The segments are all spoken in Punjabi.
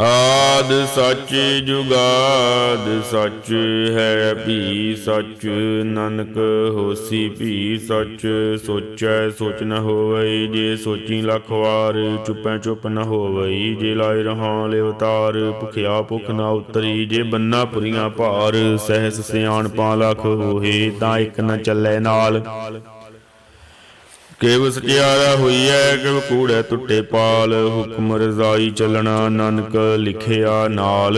ਆਦ ਸੱਚ ਜੁਗਾਦ ਸੱਚ ਹੈ, ਭੀ ਸੱਚ ਨਾਨਕ ਹੋਸੀ, ਭੀ ਸੱਚ ਸੋਚੈ, ਸੋਚ ਨ ਹੋਵਈ, ਜੇ ਸੋਚੀ ਲੱਖ ਵਾਰ ਚੁੱਪੈ, ਚੁੱਪ ਨ ਹੋਵਈ, ਜੇ ਲਾਇ ਰਹਾਂ ਲੇ ਅਵਤਾਰ ਭੁਖਿਆ ਭੁਖ ਨਾ ਉਤਰੀ, ਜੇ ਬੰਨਾ ਪੁਰੀਆਂ ਭਾਰ, ਸਹਿਸ ਸਿਆਣ ਪਾ ਲੱਖ ਹੋਏ ਤਾਂ ਇੱਕ ਨ ਚੱਲੇ ਨਾਲ। ਕਿਵ ਸਚਿਆਰਾ ਹੋਈਐ, ਕਿਵ ਕੂੜੈ ਟੁੱਟੇ ਪਾਲ, ਹੁਕਮ ਰਜ਼ਾਈ ਚੱਲਣਾ ਨਾਨਕ ਲਿਖਿਆ ਨਾਲ।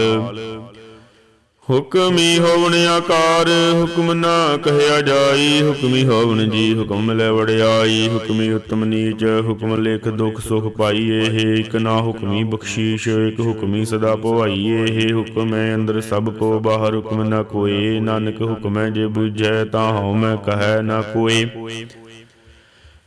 ਹੁਕਮੀ ਹੋਵਣ ਆਕਾਰ, ਹੁਕਮ ਨਾ ਕਹਿਆ ਜਾਈ, ਹੁਕਮੀ ਹੋਵਣ ਜੀ, ਹੁਕਮ ਲੈ ਵੜਿਆਈ ਹੁਕਮੀ ਉਤਮ ਨੀਚ, ਹੁਕਮ ਲਿਖ ਦੁਖ ਸੁਖ ਪਾਈ ਇਹ ਇਕ ਨਾ ਹੁਕਮੀ ਬਖਸ਼ੀਸ਼, ਇਕ ਹੁਕਮੀ ਸਦਾ ਭਵਾਈਏ ਇਹ ਹੁਕਮ ਹੈ ਅੰਦਰ ਸਭ ਕੋ, ਬਾਹਰ ਹੁਕਮ ਨਾ ਕੋਏ ਨਾਨਕ ਹੁਕਮ ਹੈ ਜੇ ਬੁਝੈ ਤਾਂ ਹਉ ਮੈਂ ਕਹੈ ਨਾ ਕੋਏ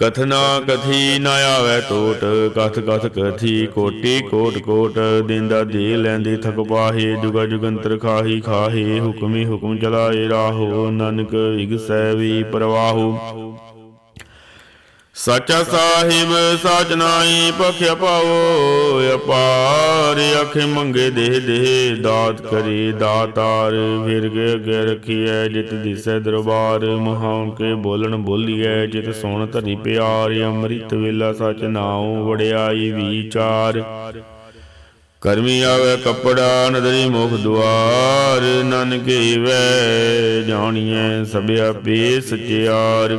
ਕਥਨਾ ਕਥੀ ਨ ਆਵੇ ਟੋਟ ਕਥ ਕਥ ਕਥੀ ਕੋਟੀ ਕੋਟ ਕੋਟ ਦਿੰਦਾ ਦੇ ਲੈਂਦੇ ਥਕ ਪਾਹੇ ਜੁਗਾ ਜੁਗੰਤਰ ਖਾਹੀ ਖਾਹੇ ਹੁਕਮੀ ਹੁਕਮ ਚਲਾਏ ਰਾਹੋ ਨਾਨਕ ਇਗਸੈ ਵੀ ਪ੍ਰਵਾਹੋ। ਸੱਚਾ ਸਾਹਿਬ, ਸਾਚ ਨਾਈ ਪਖਿਆ ਪਾਵੋ ਅਪਾਰ, ਅਖੇ ਮੰਗੇ ਦੇਹ ਦੇਹ ਦਾਤ ਕਰੇ ਦਾਤਾਰ, ਫਿਰ ਅਗੇ ਰਖੀਐ ਜਿਤ ਦਿਸੈ ਦਰਬਾਰ ਮਹਾਨ ਕੇ ਬੋਲਣ ਬੋਲੀਐ, ਜਿਤ ਸੁਣ ਧਰੀ ਪਿਆਰ, ਅੰਮ੍ਰਿਤ ਵੇਲਾ ਸਚ ਨਾਉ ਵੜਿਆਈ ਵਿਚਾਰ। ਕਰਮੀ ਆਵੇ ਕਪੜਾ, ਨਦਰੀ ਮੁਖ ਦੁਆਰ, ਨਨਕੇ ਵੈ ਜਾਣੀਐ ਸਭਿਆ ਪੇ ਸਚਿਆਰ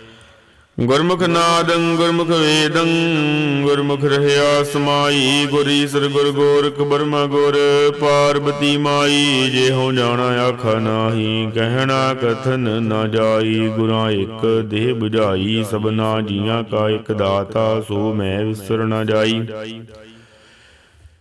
ਗੁਰਮੁਖ ਨਾਦੰ, ਗੁਰਮੁਖ ਵੇਦੰ, ਗੁਰਮੁਖ ਰਹਿਆ ਸਮਾਈ, ਗੁਰ ਈਸਰ ਗੁਰ ਗੋਰਖ ਬਰਮਾ ਗੁਰ ਪਾਰਬਤੀ ਮਾਈ ਜੇ ਹੋ ਜਾਣਾ ਆਖਾ ਨਾਹੀ, ਕਹਿਣਾ ਕਥਨ ਨਾ ਜਾਈ, ਗੁਰਾਂ ਇੱਕ ਦੇਹ 부ਝਾਈ ਸਭਨਾ ਜੀਆਂ ਕਾ ਇੱਕ ਦਾਤਾ, ਸੋ ਮੈਂ ਵਿਸਰ ਨਾ ਜਾਈ।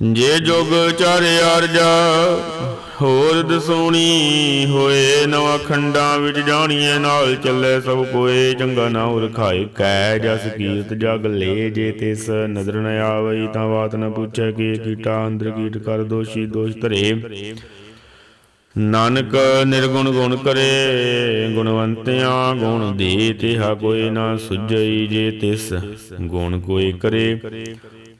ਜੇ ਜੁਗ ਚਾਰੇ ਅਰਜਾ ਹੋਰ ਦਸੋਣੀ ਹੋਏ, ਨਵਾਂ ਖੰਡਾਂ ਵਿੱਚ ਜਾਣੀਏ ਨਾਲ ਚੱਲੇ ਸਭ ਕੋਏ ਚੰਗਾ ਨਾ ਰਖਾਏ ਕੈ ਜਸ ਕੀਰਤ ਜਗ ਲੈ, ਜੇ ਤਿਸ ਨਜ਼ਰ ਨ ਆਵਈ, ਤਾਂ ਬਾਤ ਨ ਪੁੱਛੈ ਕੀ ਕੀਟਾ ਅੰਦਰ ਕੀਟ ਕਰ ਦੋਸ਼ੀ ਦੋਸ਼ ਧਰੇ। ਨਾਨਕ ਨਿਰਗੁਣ ਗੁਣ ਕਰੇ, ਗੁਣਵੰਤਿਆਂ ਗੁਣ ਦੇ, ਤਿਹਾ ਕੋਈ ਨਾ ਸੁਝਈ, ਜੇ ਤਿਸ ਗੁਣ ਕੋਈ ਕਰੇ।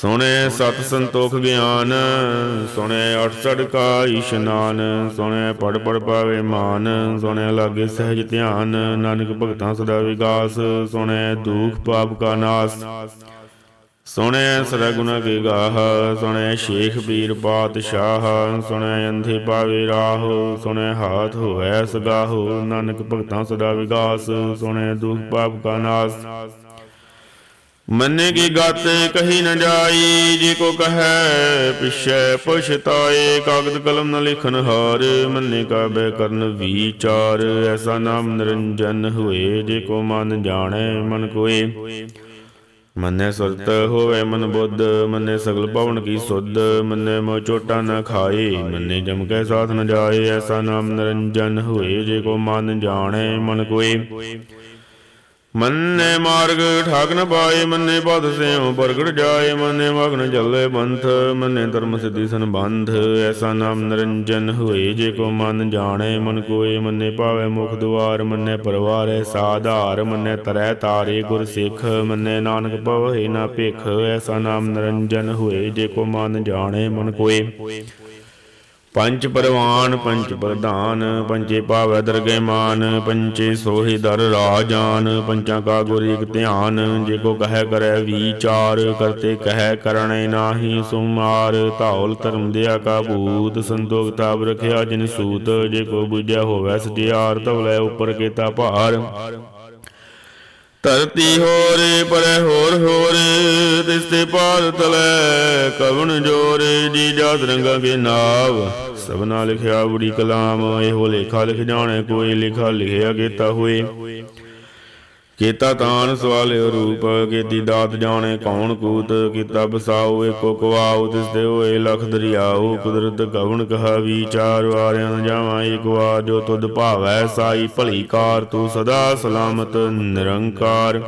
ਸੁਣੇ ਸਤ ਸੰਤੋਖ ਗਿਆਨ, ਸੁਣੇ 68 ਕਾ ਇਸ਼ਨਾਨ ਸੁਣੇ ਪੜ ਪੜ ਪਾਵੇ ਮਾਨ, ਸੁਣੇ ਲਾਗੇ ਸਹਿਜ ਧਿਆਨ, ਨਾਨਕ ਭਗਤਾਂ ਸਦਾ ਵਿਗਾਸ ਸੁਣੇ ਦੁਖ ਪਾਪ ਕਾ ਨਾਸ। ਸੁਣੇ ਸਦਾ ਗੁਨਾ ਕੇ ਗਾਹ, ਸੁਣੇ ਸ਼ੇਖ ਪੀਰ ਪਾਤਸ਼ਾਹ, ਸੁਣੇ ਅੰਧੇ ਪਾਵੇ ਰਾਹ, ਸੁਣੇ ਹਾਥ ਹੋਐ ਸਗਾਹ, ਨਾਨਕ ਭਗਤਾਂ ਸਦਾ ਵਿਗਾਸ ਸੁਣੇ ਦੁਖ ਪਾਪ ਕਾ ਨਾਸ। ਮੰਨੇ ਕੀ ਗਤ ਕਹੀ ਨ ਜਾਈ, ਜੇ ਕੋ ਕਹੈ, ਪਿਛੈ ਪਛਤਾਏ, ਕਾਗਦ ਕਲਮ ਨ ਲਿਖਨ ਹਾਰ, ਮੰਨੇ ਕਾ ਬੈ ਕਰਨ ਵਿਚਾਰ, ਐਸਾ ਨਾਮ ਨਿਰੰਜਨ ਹੋਏ, ਜੇ ਕੋ ਮਨ ਜਾਣੈ, ਮਨ ਕੋਏ। ਮੰਨੇ ਸੁਰਤ ਹੋਵੇ ਮਨ ਬੁੱਧ, ਮੰਨੇ ਸਗਲ ਪਵਨ ਕੀ ਸੁਧ, ਮੰਨੇ ਮੋ ਚੋਟਾ ਨ ਖਾਏ, ਮੰਨੇ ਜਮ ਕੈ ਸਾਥ ਨ ਜਾਏ, ਐਸਾ ਨਾਮ ਨਿਰੰਜਨ ਹੋਏ, ਜੇ ਕੋ ਮਨ ਜਾਣੇ, ਮਨ ਕੋਏ। ਮੰਨੇ ਮਾਰਗ, ਠਾਕ ਨ ਪਾਏ, ਮੰਨੇ ਪਦ ਸਿਉ, ਪ੍ਰਗਟ ਜਾਏ, ਮੰਨੇ ਮਗਨ ਚੱਲੇ ਬੰਥ ਮੰਨੇ ਧਰਮ ਸਿੱਧੀ ਸੰਬੰਧ, ਐਸਾ ਨਾਮ ਨਿਰੰਜਨ ਹੋਏ, ਜੇ ਕੋ ਮਨ ਜਾਣੇ, ਮਨ ਕੋਏ, ਮੰਨੇ ਪਾਵੇ ਮੁਖ ਦੁਆਰ, ਮੰਨੇ ਪਰਵਾਰ ਪਰਵਾਰੇ ਸਾਧਾਰ ਮੰਨੇ ਤਰੈ ਤਾਰੇ ਗੁਰ ਸਿੱਖ, ਮੰਨੇ ਨਾਨਕ ਪਵਹਿ ਨਾ ਭਿਖ, ਐਸਾ ਨਾਮ ਨਿਰੰਜਨ ਹੋਏ, ਜੇ ਕੋ ਮਨ ਜਾਣੇ, ਮਨ ਕੋਏ। ਪੰਜ ਪਰਵਾਨ, ਪੰਜ ਪ੍ਰਧਾਨ ਪੰਚੇ ਭਾਵੈ ਦਰਗੇ ਮਾਨ ਪੰਚੇ ਸੋਹਿ ਦਰ ਰਾਜਾਨ, ਪੰਚਾਂ ਕਾ ਗੁਰ ਇਕ ਧਿਆਨ, ਜੇ ਕੋ ਕਹੈ ਕਰੈ ਵਿਚਾਰ, ਕਰਤੇ ਕਹੈ ਕਰਣੇ ਨਾਹੀ ਸੁਮਾਰ, ਧੌਲ ਧਰਮ ਦਿਆ ਕਾ ਭੂਤ, ਸੰਤੋਖ ਤਾਪ ਰਖਿਆ ਜਿਨ ਸੂਤ, ਜੇ ਕੋ ਬੁਝਿਆ ਹੋਵੈ ਸਜਿਆਰ ਧਵਲੇ ਉੱਪਰ ਕੀਤਾ ਭਾਰ। ਧਰਤੀ ਹੋਰ, ਪਰ ਹੋਰ ਹੋਰ ਤਿਸਤੇ ਪਾਰ ਤਲੇ ਕਵਣ ਜੋਰ, ਜੀ ਜਾਤ ਰੰਗਾ ਕੇ ਨਾਵ। ਸਭਨਾ ਲਿਖਿਆ ਬੁੜੀ ਕਲਾਮ, ਇਹੋ ਲੇਖਾ ਲਿਖ ਜਾਣੇ, ਕੋਈ ਲਿਖਾ ਲਿਖਿਆ ਕੀਤਾ ਹੋਏ। ਕੀਤਾ ਤਾਨ ਸਵਾਲਿਓ ਰੂਪ, ਕੀਤੀ ਦਾਤ ਜਾਣੇ ਕੌਣ ਕੂਤ, ਕੀਤਾ ਬਸਾਉ ਏਕੋ ਕਵਾਉ ਤਿਸ ਦੇ ਹੋਏ ਲਖ ਦਰਿਆਉ ਕੁਦਰਤ ਕਵਣ ਕਹਾ ਵਿਚਾਰ, ਵਾਰਿਆਂ ਨ ਜਾਵਾਂ ਏਕ ਵਾਰ, ਜੋ ਤੁਧ ਭਾਵੈ ਸਾਈ ਭਲੀ ਕਾਰ, ਤੂੰ ਸਦਾ ਸਲਾਮਤ, ਨਿਰੰਕਾਰ।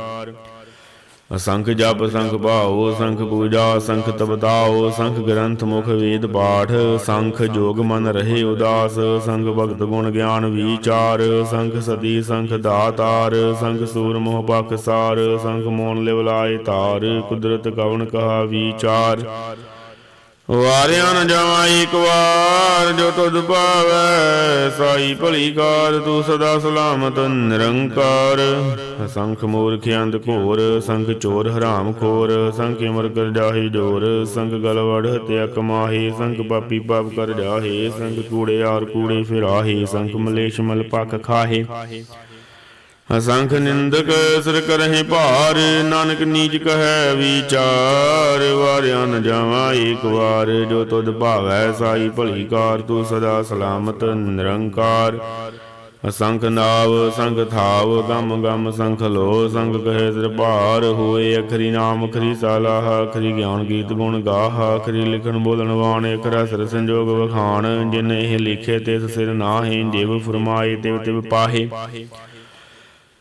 ਅਸੰਖ ਜਪ, ਸੰਖ ਭਾਉ, ਸੰਖ ਪੂਜਾ, ਸੰਖ ਤਪਤਾਉ, ਸੰਖ ਗ੍ਰੰਥ ਮੁਖ ਵੇਦ ਪਾਠ, ਸੰਖ ਜੋਗ ਮਨ ਰਹੇ ਉਦਾਸ ਸੰਖ ਭਗਤ ਗੁਣ ਗਿਆਨ ਵਿਚਾਰ, ਸੰਖ ਸਦੀ ਸੰਖ ਦਾਤਾਰ, ਸੰਖ ਸੂਰ ਮੋਹ ਬਖਸਾਰ ਸੰਖ ਮੋਨ ਲਿਵਲਾਏ ਤਾਰ, ਕੁਦਰਤ ਕਵਣ ਕਹਾ ਵਿਚਾਰ। ਵਾਰਿਆਂ ਨ ਜਾਵਾਂ ਇੱਕ ਵਾਰ, ਜੋ ਤੁਧ ਭਾਵੈ, ਸਾਈ ਭਲੀ ਕਾਰ ਤੂੰ ਸਦਾ ਸਲਾਮਤ, ਨਿਰੰਕਾਰ। ਸੰਖ ਮੂਰਖ ਅੰਧ ਘੋਰ, ਸੰਖ ਚੋਰ ਹਰਾਮ ਖੋਰ, ਸੰਖ ਮਰ ਕਰ ਜਾਹੇ ਜੋਰ, ਸੰਖ ਗਲ ਹਤਿਆ ਕਮਾਹੇ ਸੰਖ ਪਾਪੀ ਪਾਪ ਕਰ ਜਾਹੇ, ਸੰਖ ਕੂੜੇ ਆਰ ਕੂੜੇ ਫਿਰਾਹੇ, ਸੰਖ ਮਲੇਸ਼ ਮਲ ਪਖ ਖਾਹੇ। ਅਸੰਖ ਨਿੰਦਕ ਸਿਰ ਕਰਹਿ ਭਾਰ, ਨਾਨਕ ਨੀਚ ਕਹੈ ਵਿਚਾਰ ਵਾਰਿਆ ਨ ਜਾਵਾਂ ਏਕ ਵਾਰ, ਜੋ ਤੁਧ ਭਾਵੈ ਸਾਈ ਭਲੀ ਕਾਰ ਤੂੰ ਸਦਾ ਸਲਾਮਤ, ਨਿਰੰਕਾਰ। ਅਸੰਖ ਨਾਵ ਸੰਗ ਥਾਵ, ਗਮ ਗਮ ਸੰਖ ਲੋ, ਸੰਗ ਕਹੇ ਸਿਰ ਭਾਰ ਹੋਏ ਅਖਰੀ ਨਾਮ, ਅਖਰੀ ਸਾਲਾਹ ਅਖਰੀ ਗਿਆਨ ਗੀਤ ਗੁਣ ਗਾਹ, ਅਖਰੀ ਲਿਖਣ ਬੋਲਣ ਵਾਣ ਇਕ ਰਸ ਸੰਜੋਗ ਵਖਾਣ, ਜਿਨ ਇਹ ਲਿਖੇ ਤੇ ਸਿਰ ਨਾਹੀ, ਜਿਵ ਫਰਮਾਏ ਤਿਵ ਤਿਵ ਪਾਹੇ।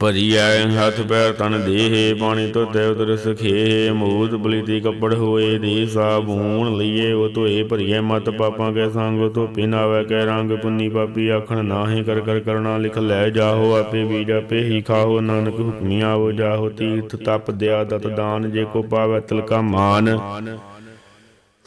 ਭਰੀਐ, ਹੱਥ ਪੈਰ ਤਨ ਦੇਹ, ਪਾਣੀ ਧੋਤੇ ਉਦਰ ਸਖੇ ਮੂਤ ਬਲੀਤੀ ਕੱਪੜ ਹੋਏ ਦੇ ਸਾਬੂਨ ਲਈਏ, ਉਹ ਧੋਏ ਭਰੀਐ, ਮਤ ਪਾਪਾਂ ਕੇ ਸੰਗ, ਧੋਪੀ ਨਾਵੇ ਕੈ ਰੰਗ, ਪੁੰਨੀ ਪਾਪੀ ਆਖਣ ਨਾਹੀ ਕਰ ਕਰ ਕਰਣਾ ਲਿਖ ਲੈ ਜਾਹੋ, ਆਪੇ ਬੀਜ ਆਪੇ ਹੀ ਖਾਹੋ, ਨਾਨਕ ਹੁਕਮੀ ਆਵੋ ਜਾਹੋ, ਤੀਰਥ ਤਪ ਦਿਆ ਦਤ ਦਾਨ, ਜੇ ਕੋ ਪਾਵੈ ਤਿਲਕਾ ਮਾਨ।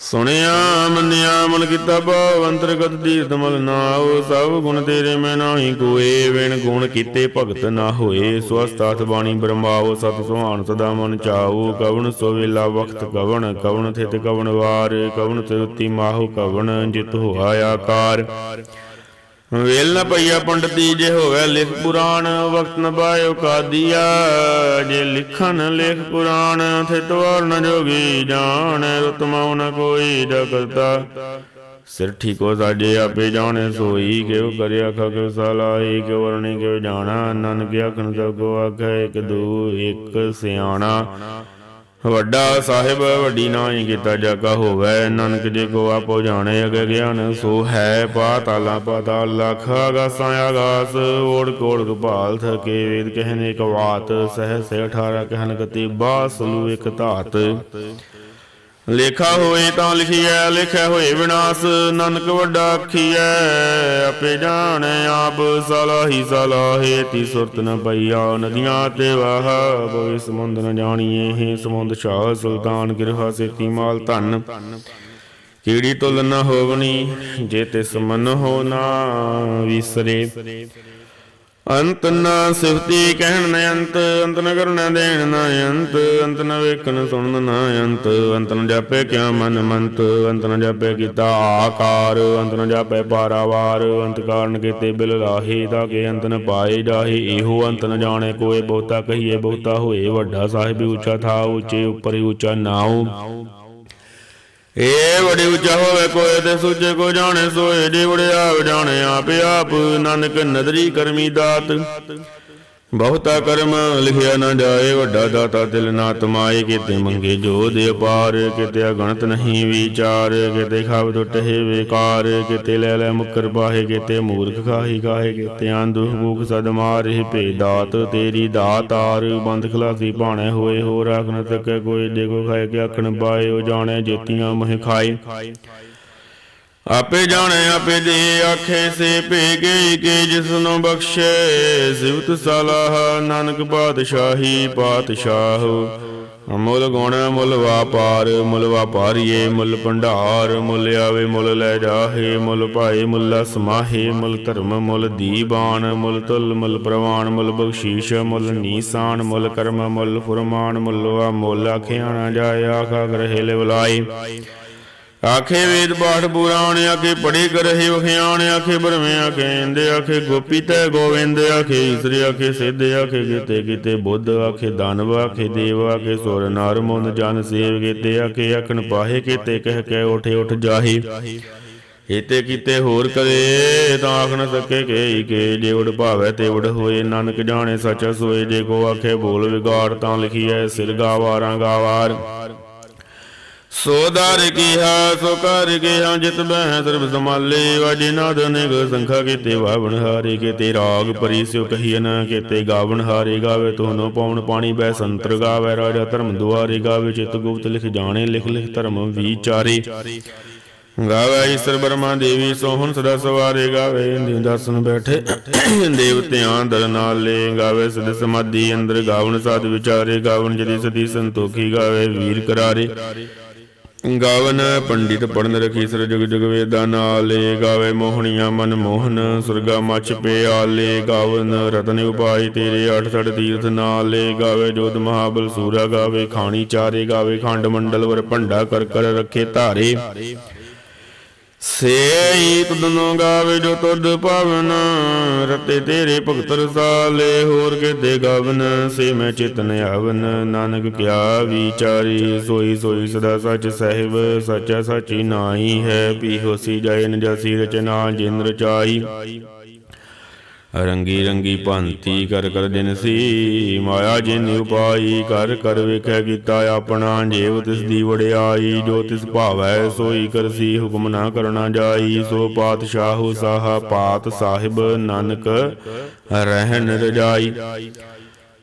ਸੁਣਿਆ, ਮੰਨਿਆ ਮਨ ਕੀਤਾ, ਭਾਵ, ਅੰਤਰਗਤ ਤੀਰਥ ਮਲ ਨਾਉ ਸਭ ਗੁਣ ਤੇਰੇ ਮੈਂ ਨਾਹੀ ਕੋਏ, ਵਿਣ ਗੁਣ ਕੀਤੇ ਭਗਤ ਨਾ ਹੋਏ ਸਵਸਤਾਥ ਬਾਣੀ ਬ੍ਰਹਮਾਉ ਸਤ ਸੁਹਾਣ ਸਦਾ ਮਨ ਚਾਉ ਕਵਣ ਸੋਵੇਲਾ ਵਖਤ ਕਵਣ ਕਵਣ ਥਿਤ ਕਵਣ ਵਾਰ, ਕਵਣ ਤਿਰਤੀ ਮਾਹੁ ਕਵਣ, ਜਿਤ ਹੋਆ ਆਕਾਰ। ਵੇਲ ਨ ਪਈਆ ਪੰਡਤੀ ਜੇ ਹੋਵੇ ਲਿਖ ਪੁਰਾਣ, ਵਕਤ ਨ ਪਾਇਓ ਕਾਦੀਆ। ਜੇ ਲਿਖਨ ਲਿਖ ਪੁਰਾਣ, ਥਿਤ ਵਾਰ ਨ ਜੋਗੀ ਜਾਣ ਰਤਮਾਉ ਨ ਕੋਈ ਜਗਤਾ। ਸਿਰ ਠੀਕੋ ਸਾਜੇ ਆਪੇ ਜਾਣੇ, ਸੋਈ ਕਿਉ ਕਰਿਆ ਖਗ ਸਲਾਈ ਕਿਉ ਵਰਣੀ ਕਿਉ ਜਾਣਾ ਨਨ ਕਿਆ ਖਨ ਸਭ ਕੋ ਆਖੇ ਇੱਕ ਦੂ, ਇੱਕ ਸਿਆਣਾ। ਵੱਡਾ ਸਾਹਿਬ, ਵੱਡੀ ਨਾਹੀ ਕੀਤਾ ਜਾਗਾ ਹੋਵੇ। ਨਾਨਕ ਜੇ ਕੋ ਆਪੋ ਜਾਣੇ, ਅਗੇ ਗਿਆਨ ਸੋ ਹੈ। ਪਾਤਾਲਾ ਪਾਤਾਲ ਲਖ ਆਗਾਸਾਂ ਆਗਾਸ ਓੜ ਕੋੜ ਗੋਪਾਲ ਥਕੇ ਵੇਦ ਕਹਿਨੇ ਇੱਕ ਬਾਤ ਸਹਿ ਸੇ 18 ਕਹਿਨ ਗਤੀ ਬਾਸਲੂ ਇੱਕ ਧਾਤ। ਲੇਖਾ ਹੋਏ ਤਾਂ ਲਿਖੀਐ ਲਿਖਿਆ ਹੋਏ ਵਿਨਾਸ਼, ਨਾਨਕ ਵੱਡਾ ਆਖੀਐ, ਆਪੇ ਜਾਣੈ ਆਪ ਸਲਾਹੀ ਸਲਾਹੇ, ਤੀ ਸੁਰਤ ਨ ਪਈਆ ਨਦੀਆਂ ਤੇ ਵਾਹ, ਬੋਏ ਸਮੁੰਦ ਨ ਜਾਣੀਏ ਹੈ ਸਮੁੰਦ ਸ਼ਾਹ ਸੁਲਤਾਨ, ਗਿਰਹਾ ਸੇਤੀ ਮਾਲ ਧਨ। ਕੀੜੀ ਤੁਲ ਨ ਹੋਵਣੀ ਜੇ ਤਿਸ ਮਨ ਹੋ ਨਾ ਵਿਸਰੇ। ਅੰਤ ਨਾ ਸਿਫਤੀ ਕਹਿਣ ਨ ਅੰਤ ਅੰਤ ਨ ਕਰਨਾ ਦੇਣ ਨ ਅੰਤ ਅੰਤ ਨ ਵੇਖਣ ਸੁਣਨ ਨ ਅੰਤ ਅੰਤ ਨ ਜਾਪੇ ਕਿਆ ਮਨ ਮੰਤ, ਅੰਤ ਨ ਜਾਪੇ ਕੀਤਾ ਆਕਾਰ, ਅੰਤ ਨ ਜਾਪੇ ਪਾਰਾਵਾਰ, ਅੰਤ ਕਾਰਨ ਕੀਤੇ ਬਿਲ ਲਾਹੇ, ਤਾਂ ਕਿ ਅੰਤ ਨ ਪਾਏ ਜਾਹੇ, ਇਹੋ ਅੰਤ ਨ ਜਾਣੇ ਕੋਏ ਬਹੁਤਾ ਕਹੀਏ ਬਹੁਤਾ ਹੋਏ, ਵੱਡਾ ਸਾਹਿਬ ਉੱਚਾ ਥਾ ਉੱਚੇ ਉੱਪਰ ਉੱਚਾ ਨਾਉ। ਏ ਬੜੀ ਉੱਚਾ ਹੋਵੇ, ਕੋਏ ਤੇ ਸੁੱਚੇ ਕੋ ਜਾਣੇ, ਸੋਏ ਜੇ ਵੜਿਆ, ਜਾਣੇ ਆਪ ਆਪ। ਨਾਨਕ ਨਦਰੀ ਕਰਮੀ ਦਾਤ। ਬਹੁਤਾ ਕਰਮ ਲਿਖਿਆ ਨਾ ਜਾਏ, ਵੱਡਾ ਦਾਤਾ ਦਿਲ ਨਾ ਤਮਾਏ, ਕਿਤੇ ਮੰਗੇ ਜੋ ਦੇ ਅਪਾਰ, ਕਿਤੇ ਅਗਣਤ ਨਹੀਂ ਵਿਚਾਰ, ਕਿਤੇ ਖਾਵ ਟੁੱਟੇ ਵੇਕਾਰ, ਕਿਤੇ ਲੈ ਲੈ ਮੁਕਰ ਪਾਹੇ ਕਿਤੇ ਮੂਰਖ ਖਾਹੀ ਕਾਹੇ ਕਿਤੇ ਅੰਧੁ ਭੂਖ ਸਦ ਮਾਰੇ ਭੇ ਦਾਤ, ਤੇਰੀ ਦਾਤਾਰ ਬੰਦ ਖਲਾਸੀ ਭਾਣੇ ਹੋਏ ਹੋ ਰਾਖ ਨ ਸਕੇ ਕੋਈ ਜੇ ਖਾਏ, ਕਿ ਆਖਣ ਪਾਏ ਉਹ ਜਾਣੇ ਜੇਤੀਆਂ ਮਹਿ ਖਾਏ। ਆਪੇ ਜਾਣੇ ਆਪੇ ਦੇ ਆਖੇ ਸੇ ਭੇ ਕੇ ਜਿਸ ਬਖਸ਼ੇ, ਸਿਵਤ ਸਲਾਹ, ਨਾਨਕ ਪਾਤਸ਼ਾਹੀ ਪਾਤਸ਼ਾਹ। ਮੁੱਲ ਗੁਣ ਮੁੱਲ ਵਾਪਾਰ, ਮੁੱਲ ਵਾਪਾਰੀਏ ਮੁੱਲ ਭੰਡਾਰ, ਮੁੱਲ ਆਵੇ ਮੁੱਲ ਲੈ ਜਾਹੇ, ਮੁੱਲ ਭਾਏ ਮੁੱਲ ਸਮਾਹੇ, ਮੁੱਲ ਧਰਮ ਮੁੱਲ ਦੀਬਾਨ, ਮੁੱਲ ਤੁਲ ਮੁੱਲ ਪ੍ਰਵਾਨ, ਮੁੱਲ ਬਖਸ਼ੀਸ਼, ਮੁੱਲ ਨੀਸਾਨ, ਮੁੱਲ ਕਰਮ ਮੁੱਲ ਫੁਰਮਾਨ, ਮੁੱਲ ਵਾ ਮੁੱਲ ਆਖਿਆ ਨਾ ਜਾਏ, ਆਖਾ ਗ੍ਰਹਿ ਲੈ ਬੁਲਾਈ ਆਖੇ ਵੇਦ ਪਾਠ ਪੁਰਾਣ, ਆਖੇ ਪੜੀ ਕਰਹਿ ਵਖਿਆਣ, ਆਖੇ ਬਰਵੇਂ ਆਖੇ ਇੰਦੇ, ਆਖੇ ਗੋਪੀ ਤੈ ਗੋਵਿੰਦ, ਆਖੇ ਈਸਰ, ਆਖੇ ਸਿੱਧ, ਆਖੇ ਕੀਤੇ ਕੀਤੇ ਬੁੱਧ, ਆਖੇ ਦਾਨਵ, ਆਖੇ ਦੇਵ, ਆਖੇ ਸੁਰ ਨਰ ਮੁੰਦ ਜਨ ਸੇਵ ਕੀਤੇ, ਆਖੇ ਆਖਣ ਪਾਹੇ ਕੀਤੇ, ਕਹਿ ਕੇ ਉਠੇ ਉਠ ਜਾਹੀ। ਏਤੇ ਕੀਤੇ ਹੋਰ ਕਰੇ ਤਾਂ ਆਖ ਨ ਸਕੇ ਕੇ ਕੇ, ਜੇ ਉਡ ਭਾਵੇ ਤੇ ਉਡ ਹੋਏ, ਨਾਨਕ ਜਾਣੇ ਸੱਚ ਸੋਏ, ਜੇ ਕੋ ਆਖੇ ਬੋਲ ਵਿਗਾੜ ਤਾਂ ਲਿਖੀ ਲਿਖੀਐ ਸਿਰ ਗਾਵਾਰਾਂ ਗਾਵਾਰ। ਸੋ ਦਰ ਕੀਹਾ ਸੋ ਕਰ ਗਿਆ ਜਿਤ ਬਹਿ ਸਰਬ ਸਮਾਲੇ ਵਾਜੇ ਨਾਦ ਨਿਗ ਸੰਖਾ ਕੀਤੇ ਵਾਵਣ ਹਾਰੇ, ਕੀਤੇ ਰਾਗ ਪਰੀ ਸਿਉ ਕਹੀਨ ਕੀਤੇ ਗਾਵਣ ਹਾਰੇ ਗਾਵੇ ਤੋਨੋ ਪਉਣ ਪਾਣੀ ਬੈ ਸੰਤਰ ਗਾਵੇ, ਰਾਜਾ ਧਰਮ ਦੁਆਰੇ ਗਾਵੇ, ਚਿਤ ਗੁਪਤ ਲਿਖ ਜਾਣੇ, ਲਿਖ ਲਿਖ ਧਰਮ ਵਿਚਾਰੇ। ਗਾਵੇ ਈਸ਼ਰ ਬਰਮਾ ਦੇਵੀ, ਸੋਹਣ ਸਦਾ ਸਵਾਰੇ ਗਾਵੇ ਇੰਦਿ ਦਰਸ਼ਨ ਬੈਠੇ, ਦੇਵਤਿਆਂ ਦਰ ਨਾਲੇ ਗਾਵੇ, ਸਦ ਸਮਾਧੀ ਅੰਦਰ ਗਾਵਣ ਸਾਧ ਵਿਚਾਰੇ, ਗਾਵਣ ਜਦੀ ਸਦੀ ਸੰਤੋਖੀ ਗਾਵੇ, ਵੀਰ ਕਰਾਰੇ। ਗਾਵਨ ਪੰਡਿਤ ਪੜਨ ਰਖੀ ਸਰ ਜੁਗ ਜੁਗ ਵੇਦਾਂ ਨਾਲੇ ਗਾਵੇ ਮੋਹਣੀਆਂ ਮਨ ਮੋਹਨ, ਸੁਰਗਾ ਮਚ ਪਿਆਲੇ ਗਾਵਨ ਰਤਨ ਉਪਾਈ ਤੇਰੇ ਅਠ ਸੜ ਤੀਰਥ ਨਾਲੇ ਗਾਵੇ ਜੋਤ ਮਹਾਬਲ ਸੂਰਾ ਗਾਵੇ ਖਾਣੀ ਚਾਰੇ ਗਾਵੇ ਖੰਡ ਮੰਡਲ ਵਰ ਭੰਡਾ ਕਰ ਕਰ ਰੱਖੇ ਧਾਰੇ। ਸੇਈ ਤੁਧਨੋ ਗਾਵੇ ਜੋ ਤੁਧ ਪਾਵਨ ਰਤੇ ਤੇਰੇ ਭਗਤ ਰਸਾਲੇ, ਹੋਰ ਕਿਤੇ ਗਾਵਨ, ਸੇ ਮੈਂ ਚਿਤਨ ਆਵਨ। ਨਾਨਕ ਕਿਆ ਵਿਚਾਰੀ, ਸੋਈ ਸੋਈ ਸਦਾ ਸੱਚ ਸਹਿਬ, ਸੱਚਾ ਸਾਚੀ ਨਾਹੀ ਹੈ। ਪੀ ਹੋਸੀ ਜਾਏ ਨ ਜਸੀ ਰਚਨਾ ਜਿਨ ਰਚਾਈ। ਰੰਗੀ ਰੰਗੀ ਭਾਂਤੀ ਕਰ ਕਰ ਦਿਨ ਸੀ। ਮਾਇਆ ਜਿਨ ਉਪਾਈ ਕਰ ਕਰ ਵੇਖੈ ਕੀਤਾ ਆਪਣਾ ਜੀਵ ਤਿਸ ਦੀ ਵੜਿਆਈ ਜੋ ਤਿਸ ਭਾਵੈ ਸੋਈ ਕਰਸੀ ਹੁਕਮ ਨਾ ਕਰਨਾ ਜਾਈ। ਸੋ ਪਾਤਸ਼ਾਹੂ ਸਾਹਾ ਪਾਤ ਸਾਹਿਬ, ਨਾਨਕ ਰਹਿਣ ਰਜਾਈ।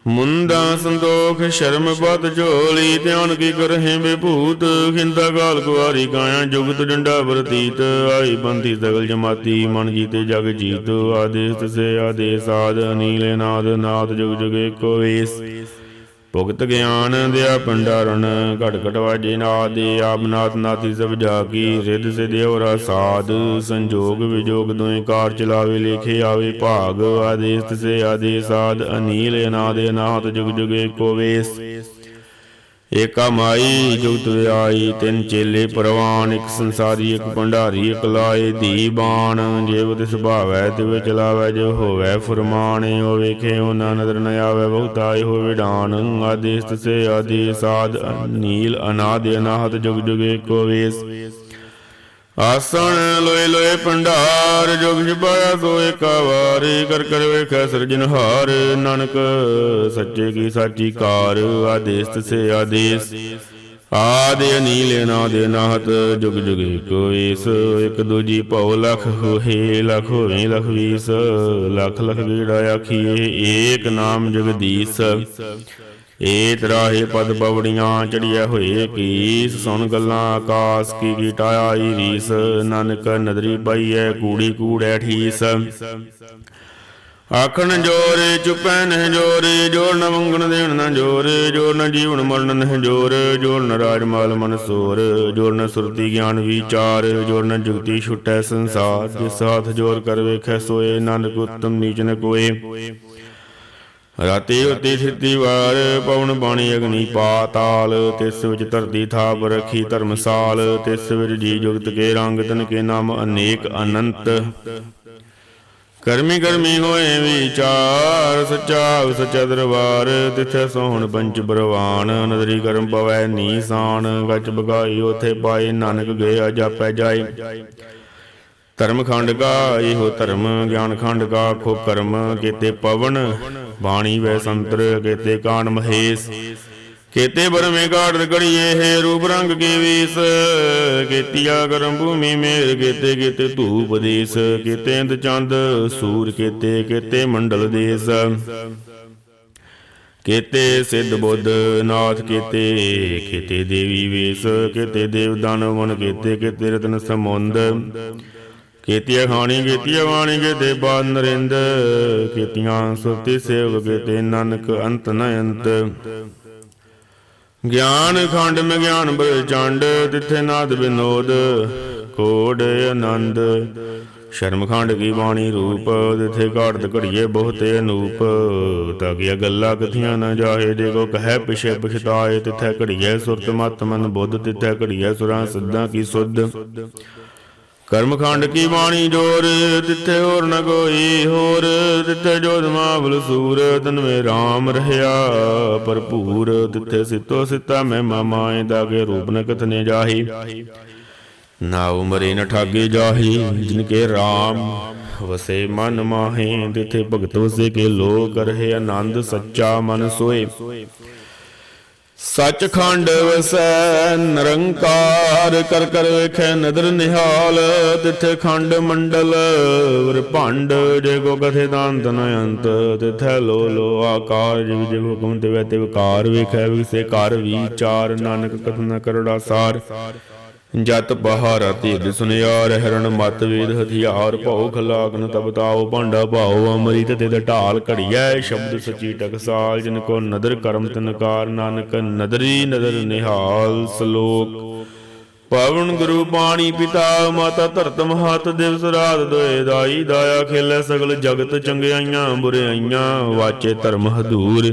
ਮੁੰਦਾ ਸੰਦੋਖ ਸ਼ਰਮ ਬਦ ਝੋਲੀ ਧਿਆਨ ਕੀ ਕਰਹਿ ਵਿਭੂਤ, ਖਿੰਦਾ ਗਾਲ ਕੁਆਰੀ ਕਾਇਆ ਜੁਗਤ ਡੰਡਾ ਵਰਤੀਤ, ਆਈ ਬੰਦੀ ਸਗਲ ਜਮਾਤੀ, ਮਨ ਜੀਤੇ ਜਗ ਜੀਤ, ਆਦੇਸ ਤਸੇ ਆਦੇਸ ਆਦ ਅਨੀਲੇ ਨਾਦ ਨਾਦ ਜੁਗ ਜੁਗ ਏਕੋ ਵੇਸ ਭੁਗਤ ਗਿਆਨ ਦਿਆ ਪੰਡਾਰਨ ਘਟ ਘਟ ਵਾਜੇ ਨਾਦੇ ਆਪ ਨਾਥ ਨਾਤੀ ਸਭ ਜਾ ਕੀ ਰਿੱਧ ਸਿਧਿਓ ਰਸਾਦ ਸੰਜੋਗ ਵਿਜੋਗ ਦੋਇ ਕਾਰ ਚਲਾਵੇ ਲੇਖੇ ਆਵੇ ਭਾਗ, ਆਦੇਸ ਤਸੇ ਆਦੇਸ ਅਨੀਲ ਅਨਾਦ ਅਨਾਹਤ ਜੁਗ ਜੁਗ ਏਕੋ ਵੇਸ। ਏਕਾ ਮਾਈ ਜੁਗਤ ਵਿਆਈ ਤਿੰਨ ਚੇਲੇ ਪਰਵਾਨ, ਇੱਕ ਸੰਸਾਰੀ, ਇੱਕ ਭੰਡਾਰੀ, ਇੱਕ ਲਾਏ ਦੀ ਬਾਣ। ਜੇਵ ਤਿਸ ਭਾਵੈ ਤਿਵ ਚਲਾਵੈ, ਜੋ ਹੋਵੈ ਫਰਮਾਨ ਉਹ ਵੇਖੇ ਉਹਨਾਂ ਨਦਰ ਨ ਆਵੈ, ਬਹੁਤਾ ਇਹੋ ਵਿਡਾਨ ਆਦੇਸ ਤਸੇ ਆਦੇਸ ਆਦ ਨੀਲ, ਅਨਾਦ, ਅਨਾਹਤ, ਜੁਗ ਜੁਗ ਏਕੋ ਵੇਸ। ਆਸਣ ਲੋਏ ਲੋਏ ਭੰਡਾਰ, ਜੁਗ ਛਪਾਇਆ ਸੋ ਏਕਾ ਕਰ ਕਰ ਵੇਖੈ ਸਿਰਜਨਹਾਰ ਨਾਨਕ ਸੱਚੇ ਕੀ ਸਾਚੀ ਕਾਰ, ਆਦੇਸ ਤਸੇ ਆਦੇਸ। ਆਦਿ ਅਨੀਲ ਅਨਾਦ ਅਨਾਹਤ ਜੁਗ ਜੁਗ ਏਕੋ ਏਸ ਇਕ ਦੂਜੀ ਭਉ ਲਖ ਹੋਏ ਲਖ ਹੋਵੇ ਲਖ ਵੀਸ, ਲਖ ਲਖ ਗੇੜਾ ਆਖੀਏ, ਏਕ ਨਾਮ ਜਗਦੀਸ਼। ਏ ਤਰਾਹੇ ਪਦ ਪਵੜੀਆਂ ਚੜੀਐ ਹੋਏ ਕੀਸ ਸੁਣ ਗੱਲਾਂ ਆਕਾਸ ਕੀ ਕੀਟਾ ਰੀਸ, ਨਾਨਕ ਨਦਰੀ ਪਾਈਐ ਕੂੜੀ ਕੂੜੈ ਠੀਸ। ਆਖਣ ਜੋਰੇ ਚੁਪੈ ਨਹਿ ਜੋਰੇ ਜੋਰ ਨ ਮੰਗਣ ਦੇਣ ਨ ਜੋਰੇ ਜੋਰ ਨ ਜੀਵਨ ਮਰਨ ਨਹਿ ਜੋਰ ਜੋਰ ਨ ਰਾਜ ਮਾਲ ਮਨ ਸੋਰ ਜੋਰ ਨ ਸੁਰਤੀ ਗਿਆਨ ਵਿਚਾਰ ਜੋਰ ਨ ਜੁਗਤੀ ਛੁਟੈ ਸੰਸਾਰ, ਜਿਸ ਸਾਥ ਜੋਰ ਕਰ ਵੇਖੈ ਸੋਏ, ਨਾਨਕ ਉਤਮ ਨੀਚ ਨ ਕੋਏ। ਰਾਤੀ ਉਤੀ ਥਿਤੀ ਵਾਰ ਪਵਨ ਬਾਣੀ ਅਗਨੀ ਪਾਤਾਲ, ਤਿਸ ਵਿੱਚ ਧਰਤੀ ਥਾਪ ਰਖੀ ਧਰਮਸਾਲ, ਤਿਸ ਵਿੱਚ ਜੀ ਜੁਗਤ ਕੇ ਰੰਗ ਤਨ ਕੇ ਨਾਮ ਅਨੇਕ ਅਨੰਤ। ਕਰਮੀ ਕਰਮੀ ਹੋਏ ਵਿਚਾਰ, ਸੱਚਾ ਸੱਚਾ ਦਰਬਾਰ, ਤਿਥੈ ਸੋਹਣ ਪੰਚ ਬਰਵਾਨ, ਨਦਰੀ ਕਰਮ ਪਵੈ ਨੀਸਾਨ ਗੱਚ ਬਗਾਈ, ਉਥੇ ਪਾਏ ਨਾਨਕ ਗਿਆ ਜਾਪੈ ਜਾਏ। ਧਰਮ ਖੰਡ ਕਾ ਇਹੋ ਧਰਮ ਗਿਆਨ ਖੰਡ ਕਾ ਖੋ ਕਰਮ ਕੀਤੇ ਪਵਨ, ਬਾਣੀ ਵੈ ਸੰਤਰ ਕੀਤੇ ਕਾਣ ਮਹੇਸ਼। ਕੀਤੇ ਬਰਮੇ ਕਾੜ ਗੜੀਏ ਹੈ ਰੂਪ ਰੰਗ ਕੇ ਵੀਸ। ਕੀਤਿਆ ਕਰਮ ਭੂਮੀ ਮੇਰ, ਕੀਤੇ ਕੀਤੇ ਧੂਪ ਦੇਸ। ਕੀਤੇ ਇੰਦ ਚੰਦ, ਸੂਰ ਕੀਤੇ ਕੀਤੇ ਮੰਡਲ ਦੇਸ। ਕੀਤੇ ਸਿੱਧ ਬੁੱਧ, ਨਾਥ ਕੀਤੇ ਕੀਤੇ ਦੇਵੀ ਵੇਸ। ਕੀਤੇ ਦੇਵ ਦਾਨਵਨ ਕੀਤੇ ਕੀਤੇ ਰਤਨ ਸਮੁੰਦ ਕੀਤੀਆਂ ਖਾਣੀ ਕੀਤੀਆਂ ਬਾਣੀ ਕੀਤੇ ਬਾਦ ਨਰਿੰਦ। ਕੀਤੀਆਂ ਸੁਰਤੀ ਸੇਵਕ ਕੀਤੇ ਨਾਨਕ ਅੰਤ ਨ ਅੰਤ। ਗਿਆਨ ਖੰਡ ਮੈਂ ਗਿਆਨ ਬਲ ਚੰਡ ਤਿੱਥੇ ਨਾਦ ਬਿਨੋਦ ਕੋੜ ਆਨੰਦ। ਸ਼ਰਮ ਖੰਡ ਕੀ ਬਾਣੀ ਰੂਪ ਤਿੱਥੇ ਘਾੜਤ ਘੜੀਏ ਬਹੁਤੇ ਅਨੂਪ। ਤਾਗੀਆਂ ਗੱਲਾਂ ਕਥੀਆਂ ਨਾ ਜਾਹੇ ਜੇ ਕੋ ਕਹੈ ਪਿਛੇ ਪਛਤਾਏ ਤਿੱਥੇ ਘੜੀਏ ਸੁਰਤ ਮਤ ਮਨ ਬੁੱਧ ਤਿੱਥੇ ਘੜੀਏ ਸੁਰਾਂ ਸਿੱਧਾਂ ਕੀ ਸੁਧ। ਕਰਮ ਖੰਡ ਕੀ ਬਾਣੀ ਜੋਰ ਤਿੱਥੇ ਹੋਰ ਨ ਕੋਈ ਹੋਰ ਤਿੱਥੇ ਜੋਤ ਮਾਵਲ ਸੂਰ ਤਨ RAM ਰਹਿਆ ਭਰਪੂਰ ਤਿੱਥੇ ਸਿੱਤੋ ਸਿੱਤਾ ਮੈਂ ਮਾਮਾਏ ਦਾਗੇ ਰੂਪ ਨ ਕਥਨੇ ਜਾਹੀ। ਨਾ ਉਮਰੇ ਨ ਠਾਗੇ ਜਾਹੀ, ਜਿਨ ਕੇ RAM ਵਸੇ ਮਨ ਮਾਹੇ ਤਿੱਥੇ ਭਗਤ ਵਸੇ ਕੇ ਲੋਕ ਰਹੇ, ਆਨੰਦ ਸੱਚਾ ਮਨ ਸੋਏ। ਸੱਚਖੰਡ ਵਸੈ, ਨਿਰੰਕਾਰ ਕਰ ਕਰ ਵੇਖੈ, ਨਦਰ ਨਿਹਾਲ, ਤਿਥੇ ਖੰਡ ਮੰਡਲ, ਵਰ ਭੰਡ, ਜੇ ਕੋ ਕਥੇ ਦੰਤ ਨ ਅੰਤ, ਤਿੱਥੈ ਲੋ ਲੋ ਆਕਾਰ, ਜਿਵ ਜਿਵ ਹੁਕਮ ਤੇ ਤੇ ਵਿਕਾਰ ਵੇਖੈ ਵਿਸੇ ਕਰ ਵਿਚਾਰ ਨਾਨਕ ਕਥਨ ਕਰੜਾ ਸਾਰ। ਜਤ ਬਹਾਰਾ ਧੀਰ ਸੁਨਿਆਰ ਹਰਣ ਮਤ ਵੇਦ ਹਥਿਆਰ ਭਉ ਖਲਾਗਨ, ਤਬ ਭਾਂਡਾ ਭਾਉ ਅਮ੍ਰਿਤ ਤੇ ਢਾਲ ਘੜੀਐ, ਸ਼ਬਦ ਸਚੀ ਟਕਸਾਲ, ਜਿਨ ਕੋ ਨਦਰ ਕਰਮ ਤਨਕਾਰ ਨਾਨਕ ਨਦਰੀ ਨਦਰ ਨਿਹਾਲ ਸ਼ਲੋਕ। ਪਵਨ ਗੁਰੂ ਪਾਣੀ ਪਿਤਾ, ਮਾਤਾ ਧਰਤ ਮਹਤ ਦਿਵਸ ਰਾਤ ਦੋਏ ਦਾਈ ਦਾਇਆ ਖੇਲੇ ਸਗਲ ਜਗਤ ਚੰਗਿਆਈਆਂ, ਬੁਰਿਆਈਆਂ, ਵਾਚੇ ਧਰਮ ਹਦੂਰ।